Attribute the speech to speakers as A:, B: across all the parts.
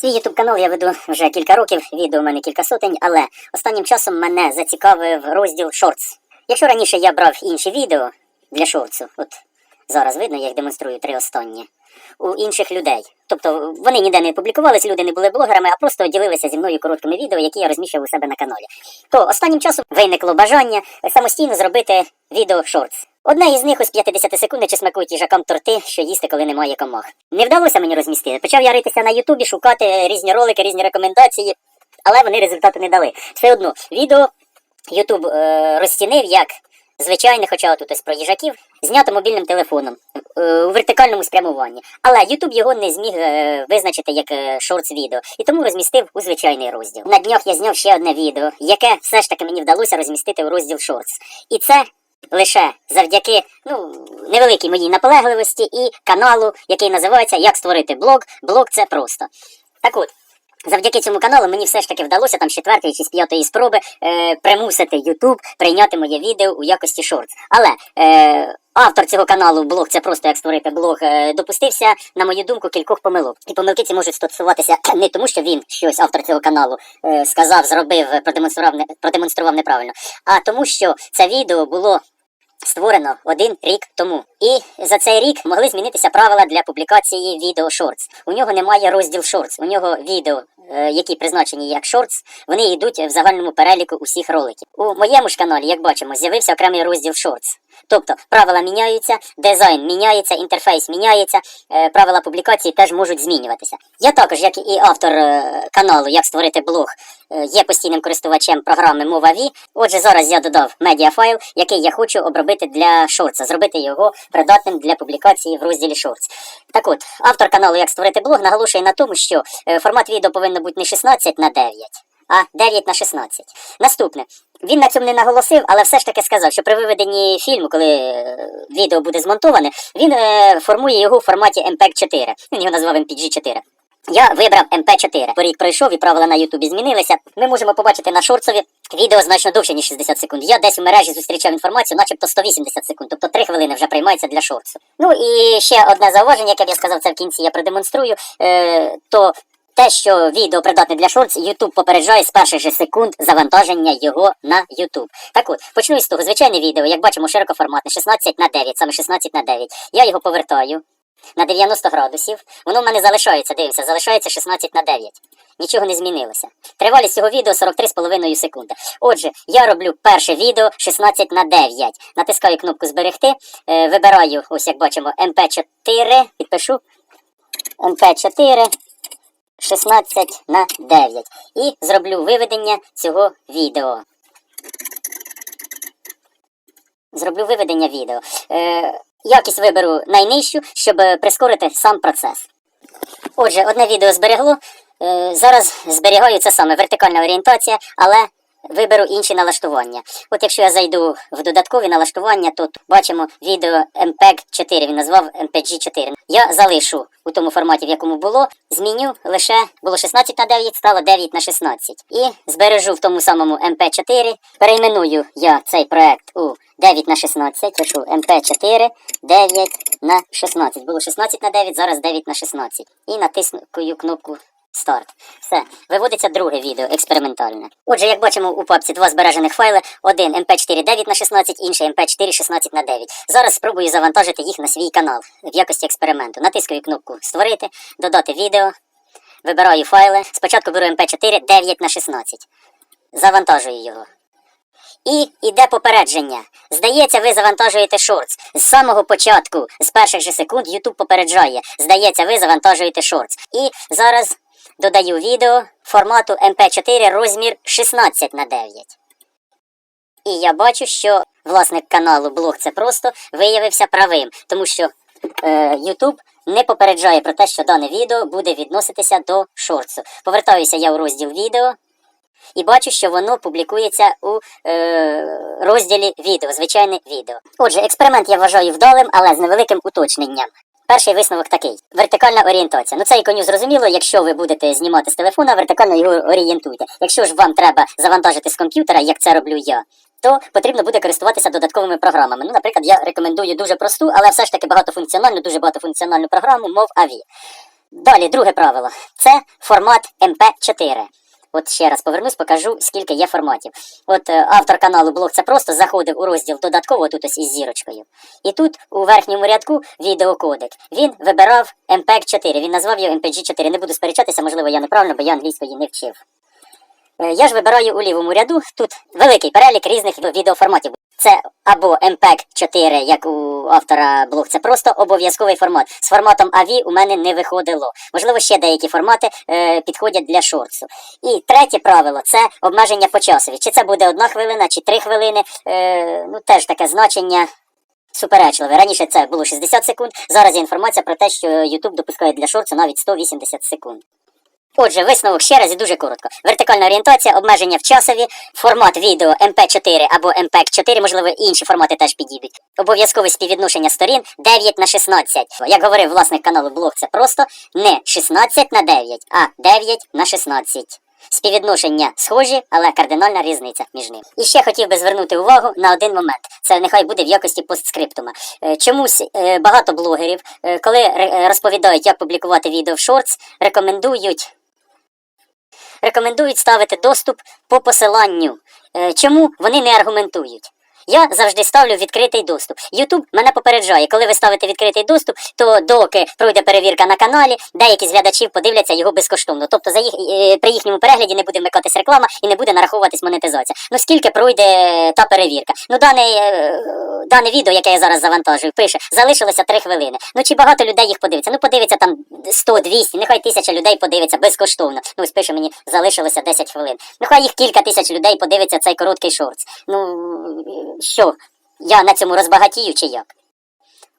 A: Свій ютуб канал я веду вже кілька років, відео у мене кілька сотень, але останнім часом мене зацікавив розділ Shorts. Якщо раніше я брав інші відео для шорцу, от зараз видно, я їх демонструю три останні, у інших людей. Тобто вони ніде не публікувалися, люди не були блогерами, а просто ділилися зі мною короткими відео, які я розміщував у себе на каналі. То останнім часом виникло бажання самостійно зробити відео шортс. Одне із них ось 50 секунд смакують їжакам торти, що їсти, коли немає комах. Не вдалося мені розмістити. Почав я ритися на Ютубі, шукати різні ролики, різні рекомендації, але вони результату не дали. Все одно, відео Ютуб е, розцінив як звичайне, хоча тут ось про їжаків, знято мобільним телефоном е, у вертикальному спрямуванні. Але Ютуб його не зміг е, визначити як е, шортс відео, і тому розмістив у звичайний розділ. На днях я зняв ще одне відео, яке все ж таки мені вдалося розмістити у розділ шортс. І це лише завдяки ну, невеликій моїй наполегливості і каналу, який називається Як створити блог. Блог це просто. Так от. Завдяки цьому каналу мені все ж таки вдалося там з четвертої чи з п'ятої спроби е, примусити YouTube прийняти моє відео у якості шортс. Але е, автор цього каналу, блог, це просто як створити блог, е, допустився, на мою думку, кількох помилок. І помилки ці можуть стосуватися не тому, що він щось, автор цього каналу, е, сказав, зробив, продемонстрував, продемонстрував неправильно, а тому, що це відео було створено один рік тому. І за цей рік могли змінитися правила для публікації відео Shorts. У нього немає розділ Shorts. У нього відео, е, які призначені як Shorts, вони йдуть в загальному переліку усіх роликів. У моєму ж каналі, як бачимо, з'явився окремий розділ Shorts. Тобто правила міняються, дизайн міняється, інтерфейс міняється, е, правила публікації теж можуть змінюватися. Я також, як і автор е, каналу, як створити блог, є постійним користувачем програми MovaVi. Отже, зараз я додав медіафайл, який я хочу обробити для шортса, зробити його придатним для публікації в розділі Шортс. Так от, автор каналу Як створити блог наголошує на тому, що е, формат відео повинно бути не 16 на 9, а 9 на 16. Наступне. Він на цьому не наголосив, але все ж таки сказав, що при виведенні фільму, коли е, відео буде змонтоване, він е, формує його в форматі MPEG-4. Він його назвав MPG-4. Я вибрав MP4. Порік пройшов і правила на Ютубі змінилися. Ми можемо побачити на шорцові відео значно довше, ніж 60 секунд. Я десь у мережі зустрічав інформацію, начебто 180 секунд, тобто 3 хвилини вже приймається для шорцу. Ну і ще одне зауваження, яке б я сказав, це в кінці я продемонструю. Е, то те, що відео придатне для шортс, YouTube попереджає з перших же секунд завантаження його на YouTube. Так от, почну із того, звичайне відео, як бачимо, широкоформатне, 16 на 9, саме 16 на 9. Я його повертаю на 90 градусів. Воно в мене залишається, дивимося, залишається 16 на 9. Нічого не змінилося. Тривалість цього відео 43,5 секунди. Отже, я роблю перше відео 16 на 9. Натискаю кнопку зберегти, е, вибираю, ось як бачимо, MP4, підпишу MP4. 16 на 9 і зроблю виведення цього відео. Зроблю виведення відео. Е, якість виберу найнижчу, щоб е, прискорити сам процес. Отже, одне відео зберегло. Е, зараз зберігаю це саме вертикальна орієнтація, але виберу інші налаштування. От якщо я зайду в додаткові налаштування, то бачимо відео MPEG 4, він назвав MPG 4. Я залишу у тому форматі, в якому було, зміню лише було 16 на 9, стало 9 на 16. І збережу в тому самому MP4. Перейменую я цей проект у 9 на 16, пишу MP4, 9 на 16. Було 16 на 9, зараз 9 на 16. І натисну кнопку Старт. Все, виводиться друге відео, експериментальне. Отже, як бачимо у папці два збережених файли: один MP4 9 на 16, інший MP4 16 на 9. Зараз спробую завантажити їх на свій канал в якості експерименту. Натискаю кнопку Створити, додати відео, вибираю файли. Спочатку беру MP4 9 на 16. Завантажую його. І іде попередження. Здається, ви завантажуєте шортс. З самого початку, з перших же секунд, YouTube попереджає. Здається, ви завантажуєте шортс. І зараз додаю відео формату MP4 розмір 16 на 9. І я бачу, що власник каналу Блог це просто виявився правим, тому що е, не попереджає про те, що дане відео буде відноситися до шортсу. Повертаюся я у розділ відео. І бачу, що воно публікується у е, розділі відео, звичайне відео. Отже, експеримент я вважаю вдалим, але з невеликим уточненням. Перший висновок такий: вертикальна орієнтація. Ну це іконю зрозуміло, якщо ви будете знімати з телефона, вертикально його орієнтуйте. Якщо ж вам треба завантажити з комп'ютера, як це роблю я. То потрібно буде користуватися додатковими програмами. Ну, наприклад, я рекомендую дуже просту, але все ж таки багатофункціональну, дуже багатофункціональну програму, мов AVI. Далі, друге правило це формат MP4. От ще раз повернусь, покажу, скільки є форматів. От е, автор каналу Блог це просто заходив у розділ додатково тут ось із зірочкою. І тут у верхньому рядку відеокодек. Він вибирав MPEG-4. Він назвав його MPG-4. Не буду сперечатися, можливо, я неправильно, бо я англійської не вчив. Е, Я ж вибираю у лівому ряду тут великий перелік різних відеоформатів. Це або MPEG 4, як у автора блог, це просто обов'язковий формат. З форматом AVI у мене не виходило. Можливо, ще деякі формати е, підходять для шортсу. І третє правило це обмеження по часові. Чи це буде одна хвилина, чи три хвилини. Е, ну теж таке значення. Суперечливе. Раніше це було 60 секунд. Зараз є інформація про те, що YouTube допускає для шортсу навіть 180 секунд. Отже, висновок ще раз і дуже коротко. Вертикальна орієнтація, обмеження в часові, формат відео MP4 або MPEG-4, можливо, інші формати теж підійдуть. Обов'язкове співвідношення сторін 9 на 16. Як говорив власник каналу Блог, це просто не 16 на 9, а 9 на 16. Співвідношення схожі, але кардинальна різниця між ними. І ще хотів би звернути увагу на один момент. Це нехай буде в якості постскриптума. Е, Чомусь е, багато блогерів, е, коли розповідають, як публікувати відео в шортс, рекомендують рекомендують ставити доступ по посиланню. Е, Чому вони не аргументують? Я завжди ставлю відкритий доступ. YouTube мене попереджає, коли ви ставите відкритий доступ, то доки пройде перевірка на каналі, деякі з глядачів подивляться його безкоштовно. Тобто за їх е, при їхньому перегляді не буде вмикатись реклама і не буде нараховуватись монетизація. Ну скільки пройде та перевірка? Ну дане, дане відео, яке я зараз завантажую, пише, залишилося 3 хвилини. Ну чи багато людей їх подивиться? Ну подивиться там 100, 200, нехай тисяча людей подивиться безкоштовно. Ну ось пише мені, залишилося 10 хвилин. Ну хай їх кілька тисяч людей подивиться цей короткий шортс. Ну що, я на цьому розбагатію чи як?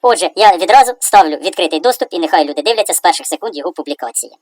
A: Отже, я відразу ставлю відкритий доступ і нехай люди дивляться з перших секунд його публікації.